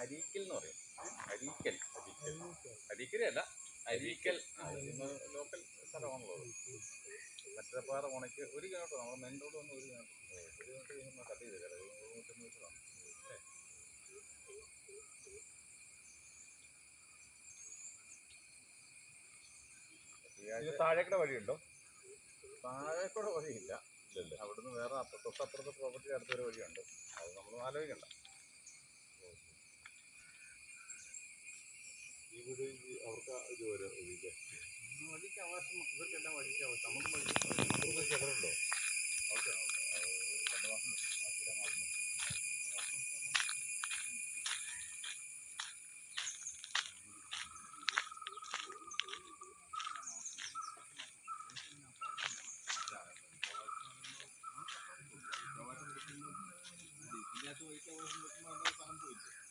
അരീക്കൽ എന്ന് പറയും. അരീക്കൽ. അരീക്കലല്ല അരീക്കൽ. ലോക്കൽ സ്ഥലമാണല്ലോ മറ്റപ്പാറ ഉണക്ക് ഒരു കിലോമീറ്റർ നമ്മൾ മെയിൻ റോഡ് വന്ന് ഒരു കിലോമീറ്റർ. ഒരു കിലോമീറ്റർ കഴിയുമ്പോൾ കട്ട് ചെയ്ത് കിടക്കും നൂറ്റമ്പത് മീറ്ററാണ് ഇത് താഴേക്കട വഴിയുണ്ടോ? താഴേക്കൂടെ വഴിയില്ല. അവിടുന്ന് വേറെ അപ്പുറത്ത് തൊട്ടപ്പുറത്തെ പ്രോപ്പർട്ടി അടുത്തൊരു വഴിയുണ്ട്. അത് നമ്മൾ ആലോചിക്കണ്ട. അവർക്ക് ജോലി ഇല്ലേ വഴിക്ക് അവകാശം ഇവർക്കെല്ലാം വഴിക്ക് അവകാശം നമുക്ക് വഴിക്ക് അവർക്ക് ചെറുണ്ടോ ഓക്കെ രണ്ട് മാസം മാസം ഇതിനകത്ത് വഴിക്ക് അവകാശം